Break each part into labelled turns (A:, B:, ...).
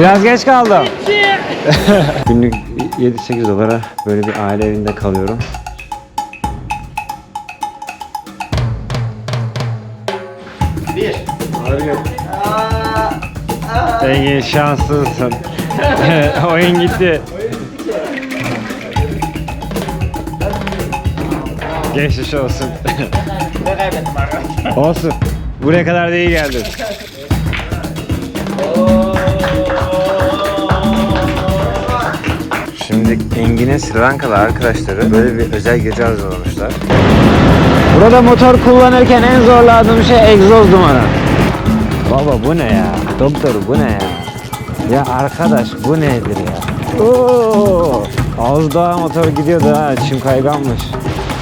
A: Biraz geç kaldım. Günlük 7-8 dolara böyle bir aile evinde kalıyorum.
B: Bir.
A: Engin şanslısın. Oyun gitti. Geçmiş olsun.
B: Ne kaybettim arkadaşlar?
A: olsun. Buraya kadar da iyi geldin. Şimdi Engin'e Sri Lankalı arkadaşları böyle bir özel gece hazırlamışlar. Burada motor kullanırken en zorladığım şey egzoz dumanı. Baba bu ne ya? Doktor bu ne ya? Ya arkadaş bu nedir ya? Oo, az daha motor gidiyordu ha. Çim kayganmış.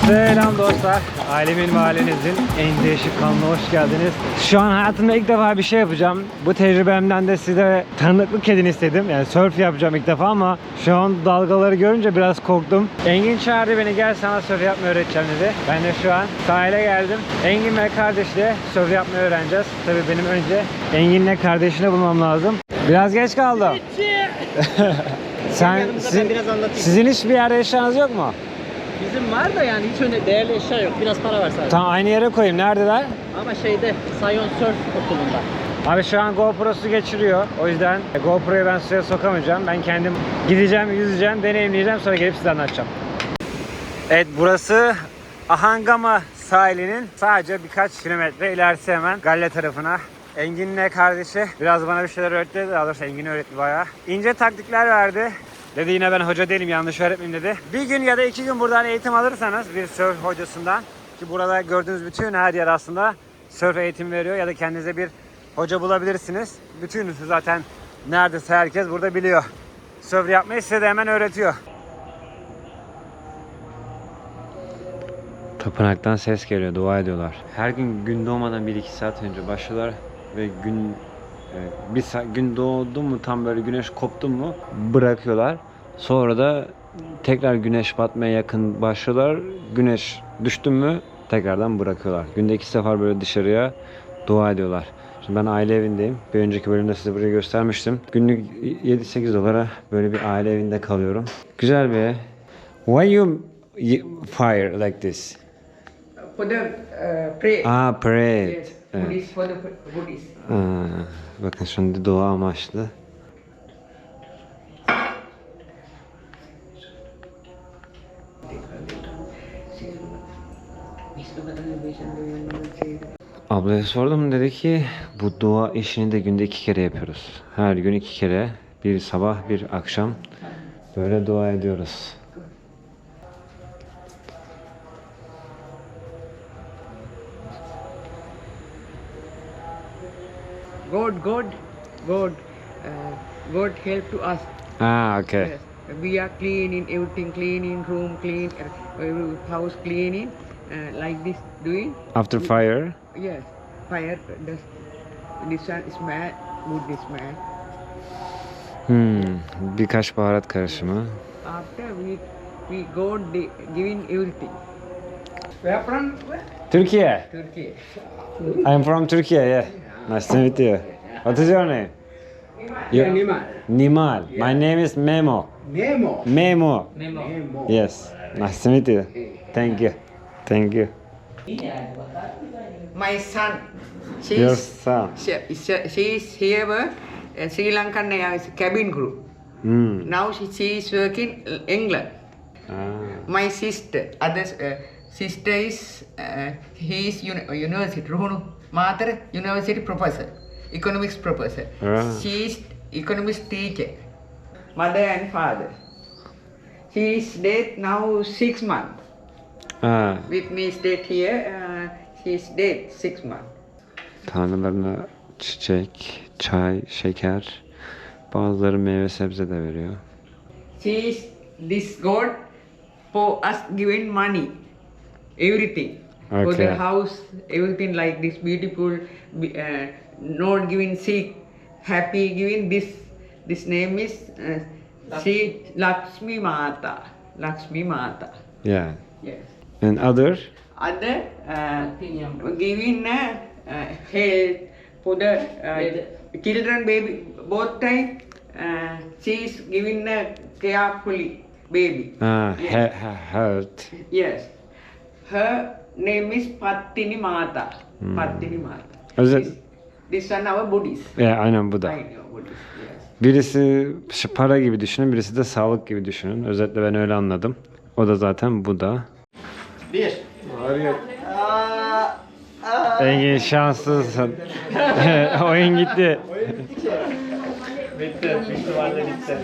A: Selam dostlar. Ailemin ve ailenizin en değişik kanalına hoş geldiniz. Şu an hayatımda ilk defa bir şey yapacağım. Bu tecrübemden de size tanıklık edin istedim. Yani surf yapacağım ilk defa ama şu an dalgaları görünce biraz korktum. Engin çağırdı beni gel sana surf yapmayı öğreteceğim dedi. Ben de şu an sahile geldim. Engin ve kardeşle surf yapmayı öğreneceğiz. Tabii benim önce Engin'le kardeşini bulmam lazım. Biraz geç kaldım. Sen, sizin, sizin hiçbir yerde eşyanız yok mu?
B: Bizim var da yani hiç öyle değerli eşya yok. Biraz para var sadece.
A: Tam aynı yere koyayım. Neredeler?
B: Ama şeyde Sayon Surf okulunda.
A: Abi şu an GoPro'su geçiriyor. O yüzden GoPro'yu ben suya sokamayacağım. Ben kendim gideceğim, yüzeceğim, deneyimleyeceğim. Sonra gelip size anlatacağım. Evet burası Ahangama sahilinin sadece birkaç kilometre ilerisi hemen Galle tarafına. Engin'le kardeşi biraz bana bir şeyler öğretti. Daha doğrusu Engin öğretti bayağı. İnce taktikler verdi. Dedi yine ben hoca değilim yanlış öğretmeyeyim dedi. Bir gün ya da iki gün buradan eğitim alırsanız bir surf hocasından ki burada gördüğünüz bütün her yer aslında surf eğitim veriyor ya da kendinize bir hoca bulabilirsiniz. Bütün zaten neredeyse herkes burada biliyor. Surf yapmayı size de hemen öğretiyor. Tapınaktan ses geliyor, dua ediyorlar. Her gün gün doğmadan 1-2 saat önce başlıyorlar ve gün e, bir saat, gün doğdu mu tam böyle güneş koptu mu bırakıyorlar. Sonra da tekrar güneş batmaya yakın başlıyorlar. Güneş düştü mü tekrardan bırakıyorlar. Günde iki sefer böyle dışarıya dua ediyorlar. Şimdi ben aile evindeyim. Bir önceki bölümde size burayı göstermiştim. Günlük 7-8 dolara böyle bir aile evinde kalıyorum. Güzel bir ev. Why you fire like this?
C: For the uh, pray.
A: Ah, parade.
C: Yes,
A: Evet.
C: Buddhist for the Buddhist.
A: Aa, bakın şimdi doğa amaçlı. Ablaya sordum dedi ki bu dua işini de günde iki kere yapıyoruz. Her gün iki kere bir sabah bir akşam böyle dua ediyoruz.
C: God, God, God, uh, God help to us.
A: Ah okay.
C: Yes. We are cleaning, everything cleaning, room clean, uh, house cleaning, uh, like this doing.
A: After fire.
C: Yes, fire. This one is mad, Buddhist man.
A: Hmm, birkaç baharat karışımı.
C: After we, we God the, giving everything. Where from?
A: Türkiye.
C: Turkey.
A: I'm from Turkey, yeah. Nice to meet you. What is your name? You-
C: Animal.
A: Nimal. My name is Memo.
C: Nemo.
A: Memo.
C: Nemo.
A: Yes. Nice to meet you. Thank you. Thank you.
C: My son. She's,
A: Your son.
C: She, she, she is here uh, Sri Lankan uh, cabin crew.
A: Hmm.
C: Now she, she is working in England.
A: Ah.
C: My sister, other uh, sister is uh, he is uni- university Ruhunu Mater university professor, economics professor.
A: Ah.
C: She is economics teacher. Mother and father. She is dead now six months.
A: Ah.
C: With me stayed here. Uh, she is dead six months.
A: Tanrılarına çiçek, çay, şeker, bazıları meyve sebze de veriyor.
C: She is this God for us giving money, everything for the
A: Okay.
C: house, everything like this beautiful, be- uh, not giving sick, happy giving this. This name is uh, Sri Lakshmi Mata. Lakshmi Mata.
A: Yeah.
C: Yes.
A: And other?
C: Other uh, giving uh, uh, health for the uh, children, baby, both time uh, she is giving a carefully baby.
A: Ha,
C: Yes.
A: he, he, hurt.
C: Yes. Her name is Pattini Mata.
A: Hmm.
C: Pattini Mata.
A: Özet-
C: This, this one our Buddhist.
A: Ya, aynen bu da.
C: I know Buddhist. Yes.
A: Birisi para gibi düşünün, birisi de sağlık gibi düşünün. Özetle ben öyle anladım. O da zaten bu da.
B: Bir.
A: Engin şanslısın. Oyun gitti.
B: Bitti. Büyük ihtimalle bitti.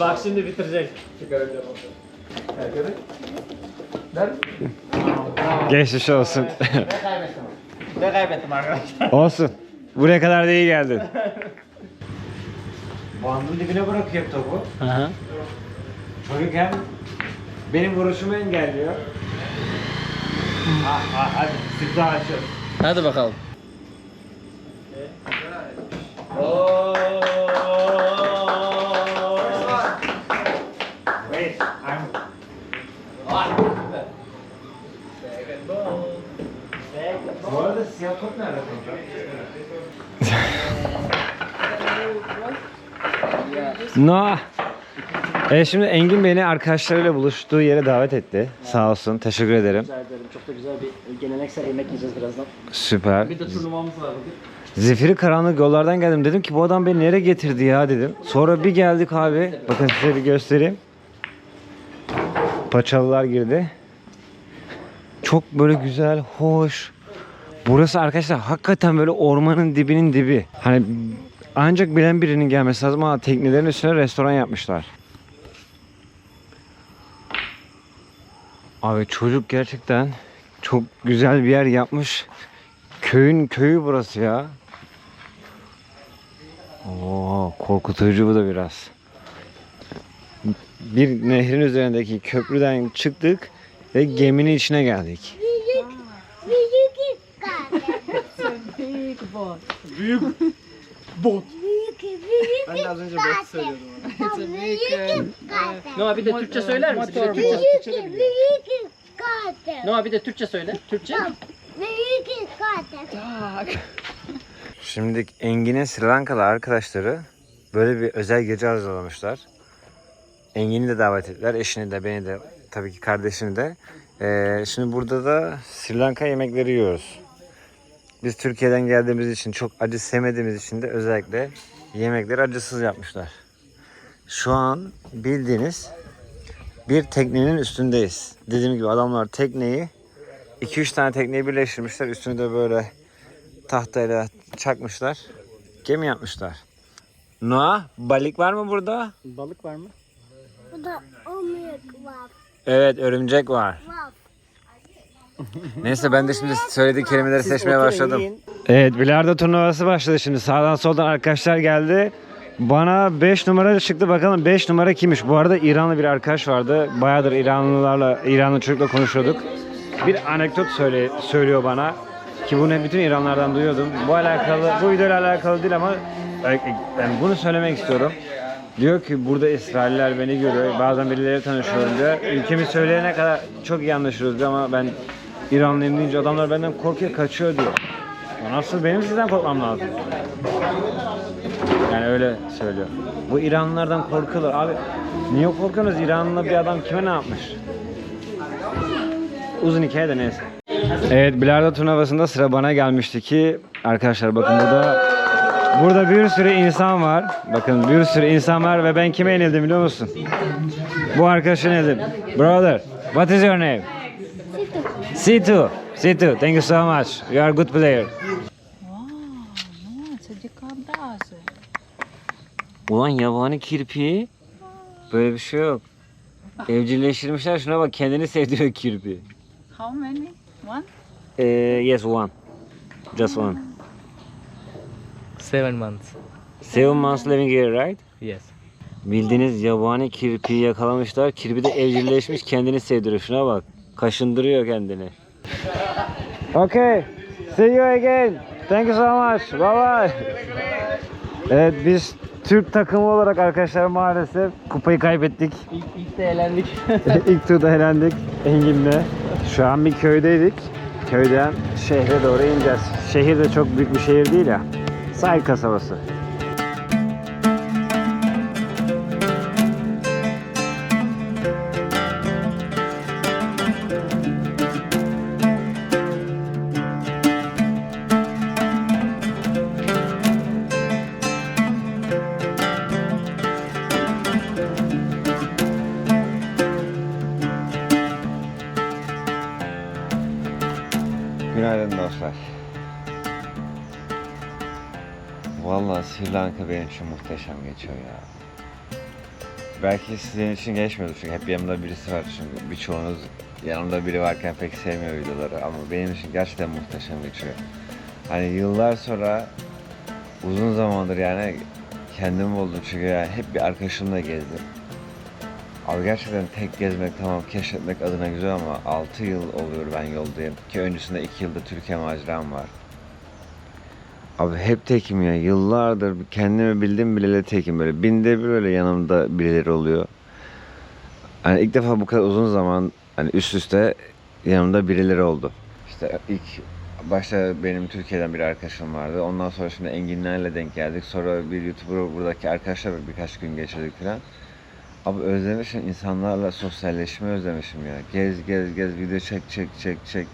B: Bak şimdi bitirecek.
A: Geçmiş olsun.
B: Ne kaybettim arkadaşlar?
A: olsun. Buraya kadar da iyi geldin. Bandın dibine bırakıyor topu.
B: Hı hı.
A: Çocuk hem benim vuruşumu engelliyor. Ah, ah, hadi siz daha açın.
B: Hadi bakalım.
A: Wait, I'm... Bu arada siyah top nerede kanka? no. E şimdi Engin beni arkadaşlarıyla buluştuğu yere davet etti. Sağ olsun. Teşekkür ederim.
B: Rica ederim. Çok da güzel bir geleneksel yemek yiyeceğiz birazdan.
A: Süper.
B: Bir de turnuvamız var bugün.
A: Zifiri karanlık yollardan geldim. Dedim ki bu adam beni nereye getirdi ya dedim. Sonra bir geldik abi. Bakın size bir göstereyim. Paçalılar girdi. Çok böyle güzel, hoş. Burası arkadaşlar hakikaten böyle ormanın dibinin dibi. Hani ancak bilen birinin gelmesi lazım ama teknelerin üstüne restoran yapmışlar. Abi çocuk gerçekten çok güzel bir yer yapmış. Köyün köyü burası ya. Oo, korkutucu bu da biraz. Bir nehrin üzerindeki köprüden çıktık ve geminin içine geldik.
D: Ben de az önce bot söylüyordum
B: Noah bir de Türkçe söyler misin? Bir de Türkçe. Noah bir de Türkçe söyle. Türkçe.
A: Şimdi Engin'in Sri Lankalı arkadaşları böyle bir özel gece hazırlamışlar. Engin'i de davet ettiler. Eşini de beni de tabii ki kardeşini de. Ee, şimdi burada da Sri Lanka yemekleri yiyoruz. Biz Türkiye'den geldiğimiz için çok acı sevmediğimiz için de özellikle yemekleri acısız yapmışlar. Şu an bildiğiniz bir teknenin üstündeyiz. Dediğim gibi adamlar tekneyi 2-3 tane tekneyi birleştirmişler. Üstünü de böyle tahtayla çakmışlar. Gemi yapmışlar. Noah balık var mı burada?
B: Balık var mı?
A: Evet örümcek var. Neyse ben de şimdi söylediği kelimeleri seçmeye başladım. Evet bilardo turnuvası başladı şimdi. Sağdan soldan arkadaşlar geldi. Bana 5 numara çıktı. Bakalım 5 numara kimmiş? Bu arada İranlı bir arkadaş vardı. Bayağıdır İranlılarla, İranlı çocukla konuşuyorduk. Bir anekdot söyle, söylüyor bana. Ki bunu bütün İranlardan duyuyordum. Bu alakalı, bu videoyla alakalı değil ama ben bunu söylemek istiyorum. Diyor ki burada İsrailler beni görüyor. Bazen birileri tanışıyorum diyor. Ülkemi söyleyene kadar çok iyi anlaşıyoruz diyor ama ben İranlıyım deyince adamlar benden korkuyor kaçıyor diyor. Ya Nasıl benim sizden korkmam lazım? Yani öyle söylüyor. Bu İranlılardan korkuyorlar. Abi niye korkuyorsunuz? İranlı bir adam kime ne yapmış? Uzun hikaye de neyse. Evet bilardo turnuvasında sıra bana gelmişti ki arkadaşlar bakın burada burada bir sürü insan var. Bakın bir sürü insan var ve ben kime yenildim biliyor musun? Bu arkadaşa yenildim. Brother, what is your name? Situ. Situ, thank you so much. You are a good player.
E: De cabaço.
A: Ulan yabani kirpi. Böyle bir şey yok. Evcilleştirmişler şuna bak kendini sevdiriyor kirpi.
E: How many? One?
A: Ee, yes one. Just one.
B: Seven months.
A: Seven months living here right?
B: Yes.
A: Bildiğiniz yabani kirpiyi yakalamışlar. Kirpi de evcilleşmiş kendini sevdiriyor. Şuna bak. Kaşındırıyor kendini. Okay. See you again. Thank you so much. Bye bye. Evet biz Türk takımı olarak arkadaşlar maalesef kupayı kaybettik.
B: İlk, ilk de eğlendik.
A: İlk turda elendik Engin'le. Şu an bir köydeydik. Köyden şehre doğru ineceğiz. Şehir de çok büyük bir şehir değil ya. Sahil kasabası. Ver. Vallahi Sri Lanka benim için muhteşem geçiyor ya. Belki sizin için geçmiyordur çünkü hep yanımda birisi var çünkü birçoğunuz yanımda biri varken pek sevmiyor videoları ama benim için gerçekten muhteşem geçiyor. Hani yıllar sonra uzun zamandır yani kendimi buldum çünkü yani hep bir arkadaşımla gezdim. Abi gerçekten tek gezmek tamam keşfetmek adına güzel ama 6 yıl oluyor ben yoldayım. Ki öncesinde 2 yılda Türkiye maceram var. Abi hep tekim ya. Yıllardır kendimi bildim bileli tekim böyle. Binde bir böyle yanımda birileri oluyor. Hani ilk defa bu kadar uzun zaman hani üst üste yanımda birileri oldu. İşte ilk başta benim Türkiye'den bir arkadaşım vardı. Ondan sonra şimdi Enginlerle denk geldik. Sonra bir YouTuber buradaki arkadaşlar birkaç gün geçirdik falan. Abi özlemişim insanlarla sosyalleşmeyi özlemişim ya. Gez gez gez video çek çek çek çek.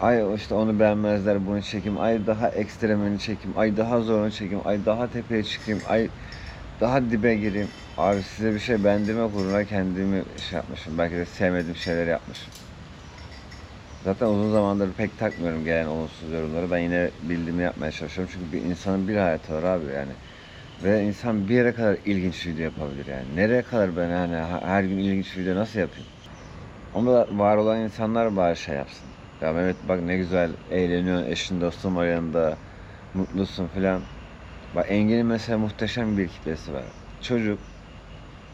A: Ay işte onu beğenmezler bunu çekeyim. Ay daha ekstremini çekeyim. Ay daha zorunu çekeyim. Ay daha tepeye çıkayım. Ay daha dibe gireyim. Abi size bir şey beğendirmek uğruna kendimi şey yapmışım. Belki de sevmediğim şeyler yapmışım. Zaten uzun zamandır pek takmıyorum gelen olumsuz yorumları. Ben yine bildiğimi yapmaya çalışıyorum. Çünkü bir insanın bir hayatı var abi yani. Ve insan bir yere kadar ilginç video yapabilir yani. Nereye kadar ben yani her gün ilginç video nasıl yapayım? Ama var olan insanlar bari şey yapsın. Ya Mehmet bak ne güzel eğleniyorsun, eşin dostun var yanında, mutlusun filan. Bak Engin'in mesela muhteşem bir kitlesi var. Çocuk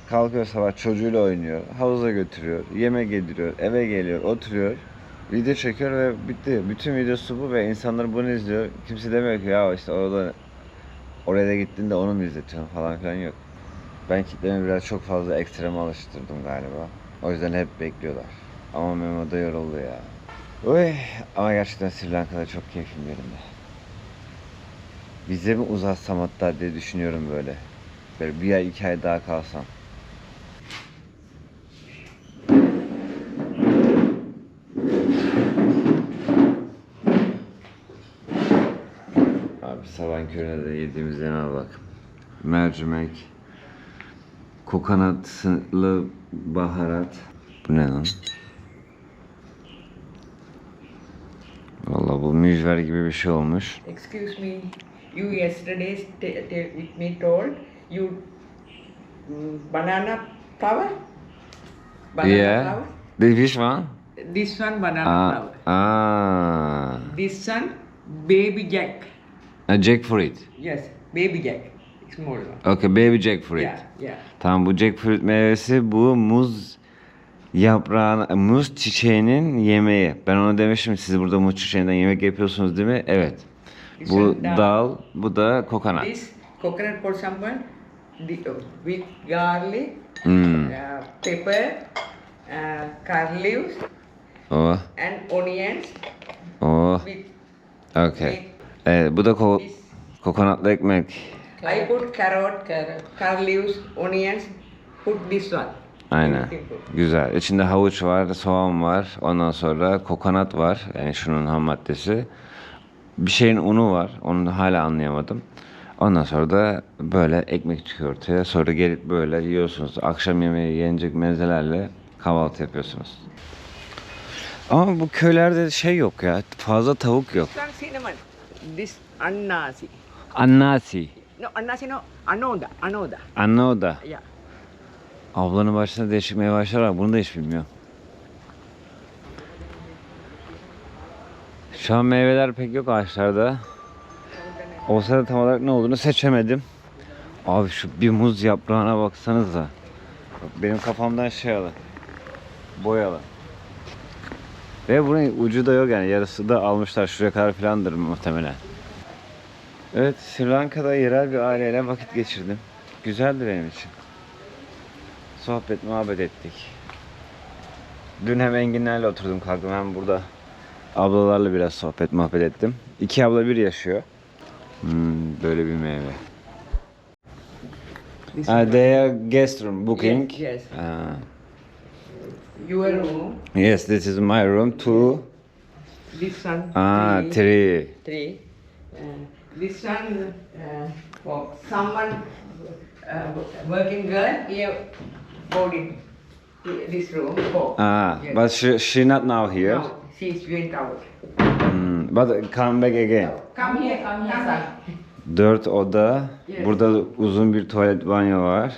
A: kalkıyor sabah çocuğuyla oynuyor, havuza götürüyor, yemek yediriyor, eve geliyor, oturuyor, video çekiyor ve bitti. Bütün videosu bu ve insanlar bunu izliyor. Kimse demiyor ki ya işte orada oraya da gittin de onu mu izletiyorsun falan filan yok. Ben kitlemi biraz çok fazla ekstreme alıştırdım galiba. O yüzden hep bekliyorlar. Ama Memo da yoruldu ya. Oy, ama gerçekten Sri Lanka'da çok keyifli bir yerinde. Vize mi uzatsam hatta diye düşünüyorum böyle. Böyle bir ay iki ay daha kalsam. Abi sabahın körüne de yediğimiz yemeğe bak. Mercimek, kokonatlı baharat. Bu ne lan? Vallahi bu mücver gibi bir şey olmuş.
C: Excuse me, you yesterday with me told you mm, banana flower? Banana
A: yeah.
C: flower?
A: The fish one?
C: This one banana
A: Aa,
C: flower.
A: aa.
C: This one baby jack.
A: A jackfruit.
C: Yes, baby jack. Small one.
A: Okay, baby jackfruit.
C: Yeah, yeah.
A: Tamam bu jackfruit meyvesi bu muz yaprağına, muz çiçeğinin yemeği. Ben ona demiştim siz burada muz çiçeğinden yemek yapıyorsunuz değil mi? Evet. Bu
C: It's a dal.
A: dal, bu da kokonat.
C: This coconut for someone the, with garlic,
A: Hmm.
C: uh, pepper, uh, leaves,
A: Oh,
C: and onions
A: oh.
C: with
A: Okay. Evet, bu da ko-
C: this.
A: kokonatlı ekmek.
C: I put carrot, carrot, curry leaves, onions. Put this one.
A: Aynen. Güzel. İçinde havuç var, soğan var. Ondan sonra kokonat var. Yani şunun ham maddesi. Bir şeyin unu var. Onu hala anlayamadım. Ondan sonra da böyle ekmek çıkıyor ortaya. Sonra gelip böyle yiyorsunuz. Akşam yemeği yenecek mezelerle kahvaltı yapıyorsunuz. Ama bu köylerde şey yok ya. Fazla tavuk yok.
C: This annasi.
A: Annasi.
C: No, annasi no, anoda, anoda.
A: Annoda.
C: Yeah.
A: Ablanın başında değişik meyveler var. Bunu da hiç bilmiyorum. Şu an meyveler pek yok ağaçlarda. Olsa da tam olarak ne olduğunu seçemedim. Abi şu bir muz yaprağına baksanıza. Bak Benim kafamdan şey alın. Boyalı. Ve bunun ucu da yok yani. Yarısı da almışlar. Şuraya kadar filandır muhtemelen. Evet Sri Lanka'da yerel bir aileyle vakit geçirdim. Güzeldi benim için. Sohbet muhabbet ettik. Dün hem Enginlerle oturdum kalktım hem burada ablalarla biraz sohbet muhabbet ettim. İki abla bir yaşıyor. Hmm, böyle bir meyve. Uh, they are guest room booking.
C: Yes, yes.
A: Uh,
C: Your room.
A: yes, this is my room. Two.
C: This one.
A: Ah,
C: three.
A: three.
C: Uh, this one uh, for someone uh, working girl here boarding this room for.
A: Ah,
C: Yes.
A: but she, she not now here.
C: Now she went out.
A: Hmm, But come back again.
C: Come here, come here.
A: Dört oda.
C: Yes.
A: Burada uzun bir tuvalet banyo var.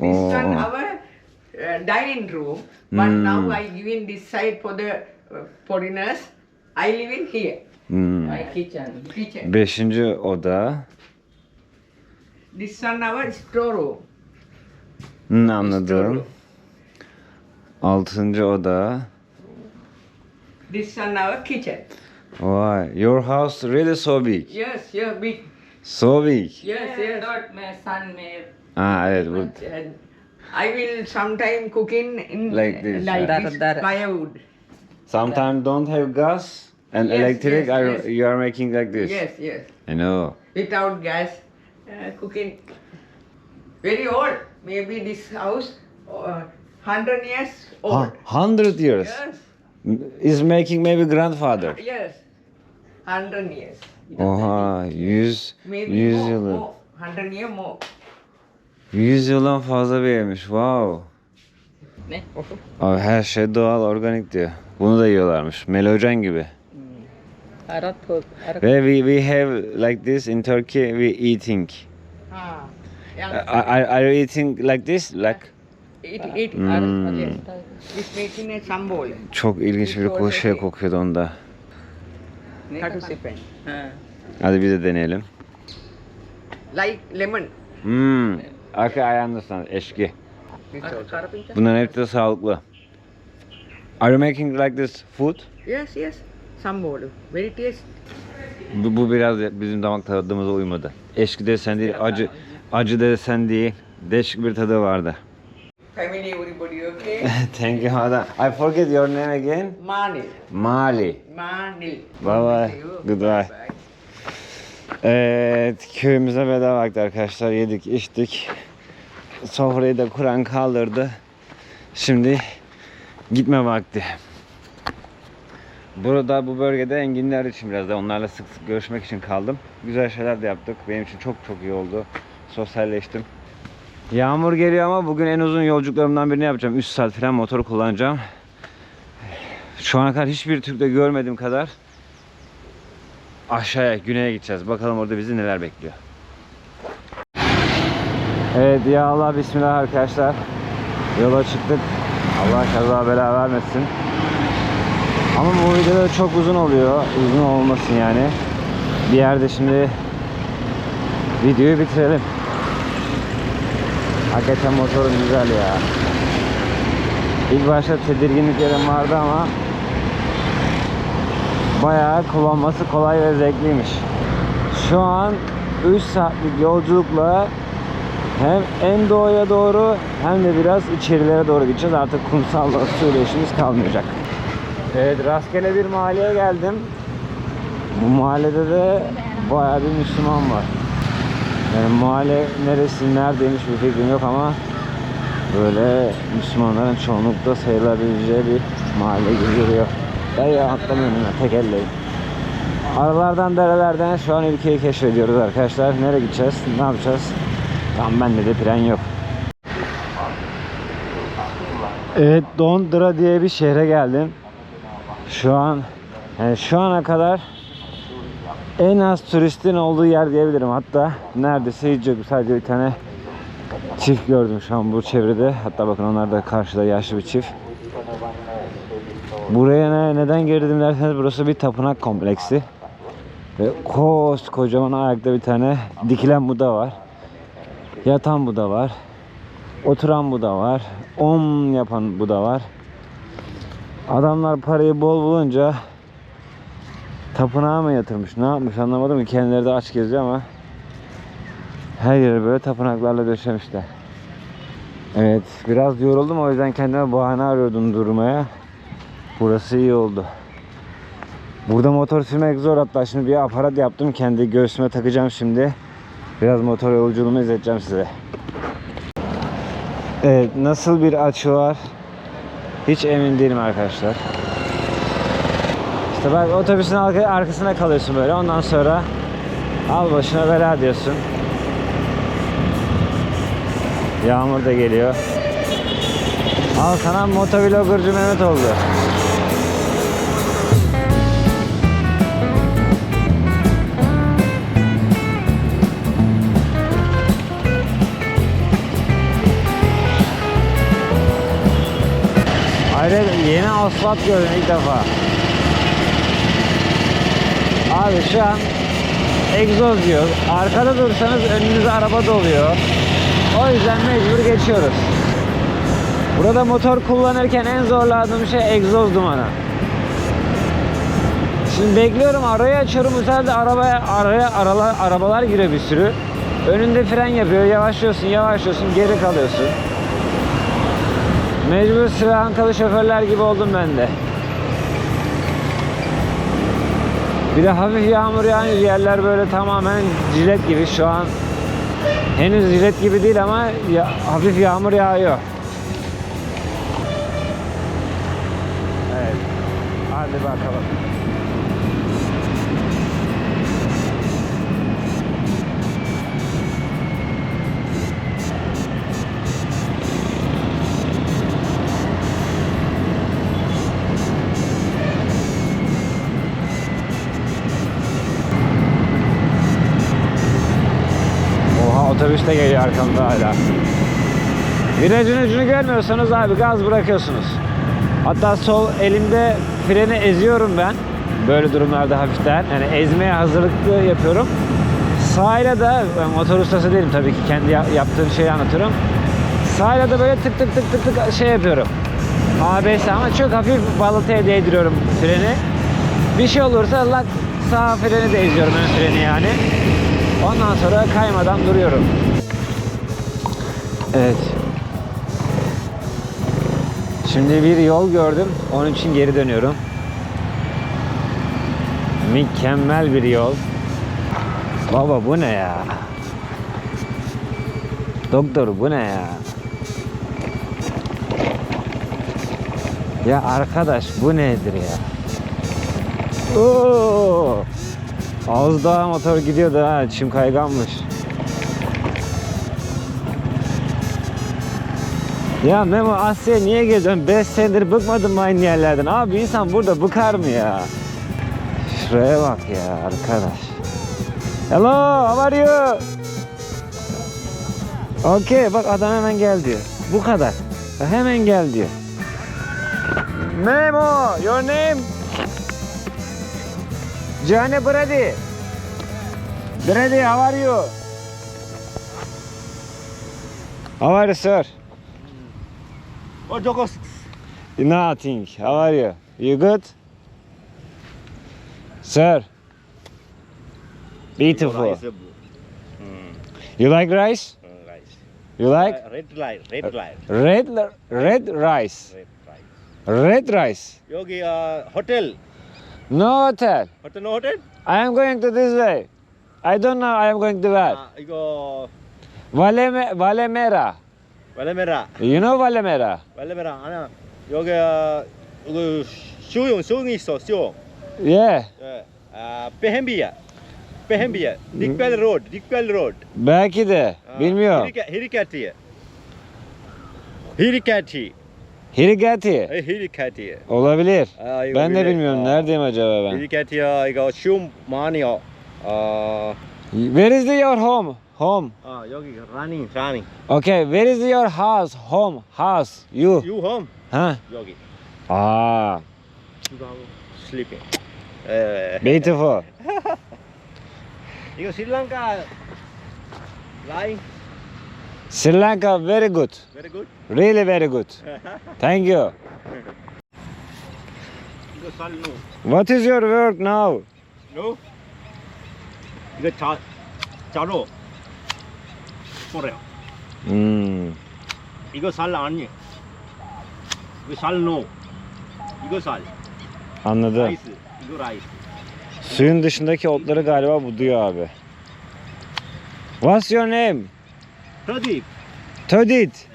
C: This one our uh, dining room, but
A: Hmm.
C: now I give in this side for the uh, foreigners. I live in here,
A: Hmm.
B: My kitchen.
C: kitchen.
A: Beşinci oda.
C: This one our storeroom.
A: Hmm, anladım.
C: Storeroom.
A: Altıncı oda.
C: This one our kitchen.
A: Vay. Your house really so big.
C: Yes, yeah, big.
A: So big.
C: Yes, yes.
B: Dört me, son me.
A: Ha evet bu.
C: I will sometime cooking in
A: Like this,
C: like
B: yeah.
C: this
B: Dar- dar-
C: firewood.
A: Sometimes don't have gas and
C: Yes,
A: electric.
C: yes,
A: are,
C: yes.
A: You are making like this.
C: Yes, yes.
A: I know.
C: Without gas, uh, cooking. Very old. Maybe this house, uh, hundred years old.
A: Hundred years.
C: Yes,
A: Is making maybe grandfather.
C: yes. Hundred years.
A: Oha yüz,
C: Maybe
A: yüz
C: more, more. Hundred year more.
A: Yüz yıldan fazla bir evmiş. Wow.
B: Ne?
A: Abi her şey doğal, organik diyor. Bunu da yiyorlarmış. Melocan gibi.
B: Arap. Arap.
A: Ve we, we have like this in Turkey we eating.
C: Ah.
A: Uh,
C: Yeah.
A: are, are you eating like this? Like
C: Eat, eat.
A: Hmm.
C: Yes. It's making a sambol.
A: çok ilginç bir şey kokuyordu onda.
B: Ha.
A: Hadi bir de deneyelim.
C: Like lemon.
A: Hmm. Okay, I understand. Eşki. Bunların hepsi de sağlıklı. Are you making like this food?
C: Yes, yes. Sambol. Very tasty.
A: Bu, bu biraz bizim damak tadımıza uymadı. Eşki desen değil, acı acı desen değil. Değişik bir tadı vardı.
C: Family, everybody okay?
A: Thank you Ada. I forget your name again.
C: Manil.
A: Mali.
C: Manil.
A: Bye bye. Goodbye. Evet, köyümüze veda vakti arkadaşlar. Yedik, içtik. Sofrayı da Kur'an kaldırdı. Şimdi gitme vakti. Burada bu bölgede enginler için biraz da onlarla sık sık görüşmek için kaldım. Güzel şeyler de yaptık. Benim için çok çok iyi oldu. Sosyalleştim. Yağmur geliyor ama bugün en uzun yolculuklarımdan birini yapacağım. 3 saat falan motor kullanacağım. Şu ana kadar hiçbir Türk'te görmediğim kadar aşağıya, güneye gideceğiz. Bakalım orada bizi neler bekliyor. Evet ya Allah bismillah arkadaşlar. Yola çıktık. Allah kaza bela vermesin. Ama bu videoda çok uzun oluyor. Uzun olmasın yani. Bir yerde şimdi videoyu bitirelim. Hakikaten motorun güzel ya. İlk başta tedirginliklerim vardı ama bayağı kullanması kolay ve zevkliymiş. Şu an 3 saatlik yolculukla hem en doğuya doğru hem de biraz içerilere doğru gideceğiz. Artık kumsalla suyla kalmayacak. Evet rastgele bir mahalleye geldim. Bu mahallede de bayağı bir Müslüman var. Yani mahalle neresi, neredeymiş bir fikrim yok ama böyle Müslümanların çoğunlukta sayılabileceği bir mahalle gibi duruyor. Dayı atlamıyorum ya tek elleyim. Aralardan derelerden şu an ülkeyi keşfediyoruz arkadaşlar. Nereye gideceğiz? Ne yapacağız? Tam bende de plan yok. Evet Dondra diye bir şehre geldim. Şu an yani şu ana kadar en az turistin olduğu yer diyebilirim. Hatta neredeyse hiç yok. Sadece bir tane çift gördüm şu an bu çevrede. Hatta bakın onlar da karşıda yaşlı bir çift. Buraya ne, neden girdim derseniz burası bir tapınak kompleksi. Ve koskocaman ayakta bir tane dikilen Buda var. Yatan Buda var. Oturan Buda var. Om yapan Buda var. Adamlar parayı bol bulunca tapınağa mı yatırmış ne yapmış anlamadım ki kendileri de aç geziyor ama her yere böyle tapınaklarla döşemişler. Evet biraz yoruldum o yüzden kendime bahane arıyordum durmaya. Burası iyi oldu. Burada motor sürmek zor hatta şimdi bir aparat yaptım kendi göğsüme takacağım şimdi. Biraz motor yolculuğumu izleteceğim size. Evet nasıl bir açı var hiç emin değilim arkadaşlar. İşte bak otobüsün arka- arkasına kalıyorsun böyle ondan sonra al başına bela diyorsun. Yağmur da geliyor. Al sana motovloggercu Mehmet oldu. Yine asfalt gördüm ilk defa. Abi şu an egzoz diyor. Arkada dursanız önünüze araba doluyor. O yüzden mecbur geçiyoruz. Burada motor kullanırken en zorladığım şey egzoz dumanı. Şimdi bekliyorum arayı açıyorum bu sefer de arabaya araya aralar, arabalar giriyor bir sürü. Önünde fren yapıyor yavaşlıyorsun yavaşlıyorsun geri kalıyorsun. Mecbur Sri Lankalı şoförler gibi oldum ben de. Bir de hafif yağmur yağınca yerler böyle tamamen jilet gibi şu an. Henüz jilet gibi değil ama ya- hafif yağmur yağıyor. Evet. Hadi bakalım. Otobüs de geliyor arkamda hala. Virajın ucunu görmüyorsanız abi gaz bırakıyorsunuz. Hatta sol elimde freni eziyorum ben. Böyle durumlarda hafiften. Yani ezmeye hazırlıklı yapıyorum. Sağıyla da ben motor ustası değilim tabii ki kendi ya- yaptığım şeyi anlatıyorum. Sağıyla da böyle tık tık tık tık tık şey yapıyorum. ABS ama çok hafif balataya değdiriyorum freni. Bir şey olursa lak sağ freni de eziyorum ön freni yani. Ondan sonra kaymadan duruyorum. Evet. Şimdi bir yol gördüm. Onun için geri dönüyorum. Mükemmel bir yol. Baba bu ne ya? Doktor bu ne ya? Ya arkadaş bu nedir ya? Oo! Az daha motor gidiyordu ha. Çim kayganmış. Ya Memo Asya niye geziyorsun? 5 senedir bıkmadın mı aynı yerlerden? Abi insan burada bıkar mı ya? Şuraya bak ya arkadaş. Hello, how are you? Okay, bak adam hemen gel diyor. Bu kadar. Hemen gel diyor. Memo, your name? Johnny Brady. Brady, how are you? How are you, sir?
D: Oh, Jokos.
A: Nothing. How are you? You good? Sir. Beautiful.
D: Rice, uh,
A: You like rice?
D: rice.
A: You like
D: Uh, red light, red light,
A: red red rice?
D: red rice.
A: Red rice.
D: Yogi, uh, hotel.
A: No hotel.
D: Hotel, no hotel?
A: I am going to this way. I don't know I am going to where.
D: Uh, you go
A: Valemera.
D: Valemera.
A: You know Valemera?
D: Valemera. 아니야. 여기 어, 그 수용 수용이 있어. 수용.
A: Yeah.
D: 예. 아, 페햄비야. 페햄비야. 닉벨 로드. 닉벨 로드.
A: Belki de. Bilmiyorum.
D: 히리카티. 히리카티.
A: Hirigati.
D: 히리카티.
A: Olabilir.
D: 아, 이거
A: Ben de
D: 위에,
A: bilmiyorum.
D: 어,
A: Neredeyim acaba ben?
D: 히리카티야. 이거 시험 많이요. 어,
A: Where is your home? Home.
D: 아, 여기 running, running.
A: Okay, where is your house? Home, house. You.
D: You home.
A: Huh?
D: 여기.
A: Ah,
D: 이거 하고 sleeping. 예.
A: beautiful.
D: 이거 스리랑카 라인
A: Sri Lanka, very good.
D: very good.
A: Really very good. Thank you.
D: 이거 살 노.
A: What is your work now?
D: 노. 이거 자 자로. 그래요.
A: Hmm,
D: 이거 살 아니. 이거 살 노. 이거 살.
A: anladım.
D: 라이스. 이거 라이스.
A: Suyun dışındaki otları galiba buduyor abi. What's your name?
D: 프라딥.
A: Todit.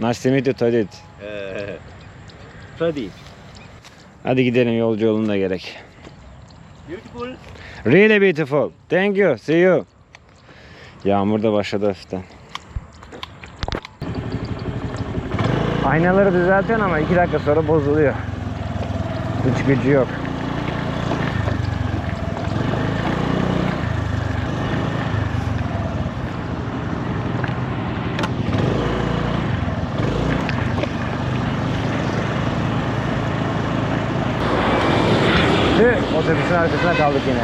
A: Nice to meet you Todit.
D: 에. 프라딥.
A: Hadi gidelim yolcu yolunda gerek.
D: Beautiful.
A: Really beautiful. Thank you. See you. Yağmur da başladı hafiften. Aynaları düzeltiyorsun ama iki dakika sonra bozuluyor. Hiç gücü yok. arkasına kaldık yine.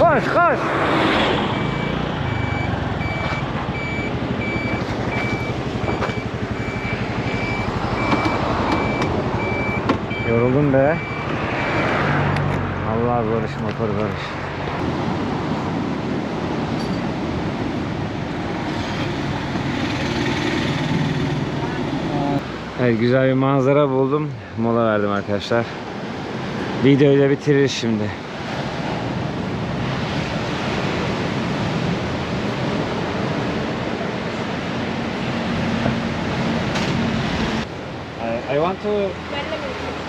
A: Koş koş. Yoruldum be. Allah zor iş motor zor iş. Evet güzel bir manzara buldum. Mola verdim arkadaşlar. Videoyu da bitiririz şimdi. I, I want to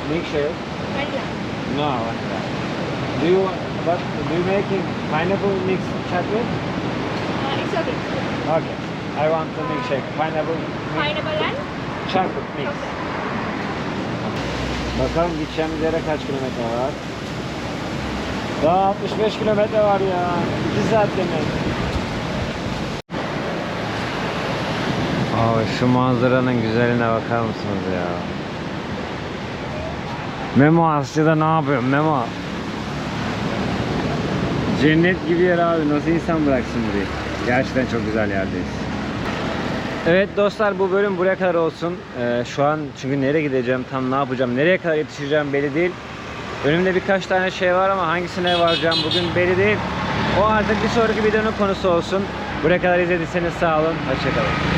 A: make sure. No. Do you want, but do you making pineapple mix chocolate?
F: it's okay.
A: Okay. I want to milkshake. Pineapple mix
F: Pineapple and
A: chocolate mix. Bakalım gideceğimiz yere kaç kilometre var? Daha 65 kilometre var ya. 2 saat demek. Abi şu manzaranın güzeline bakar mısınız ya? Memo Asya'da ne yapıyorsun Memo? Cennet gibi yer abi. Nasıl insan bıraksın burayı? Gerçekten çok güzel yerdeyiz. Evet dostlar bu bölüm buraya kadar olsun. Ee, şu an çünkü nereye gideceğim, tam ne yapacağım, nereye kadar yetişeceğim belli değil. Önümde birkaç tane şey var ama hangisine varacağım bugün belli değil. O artık bir sonraki videonun konusu olsun. Buraya kadar izlediyseniz sağ olun. Hoşçakalın.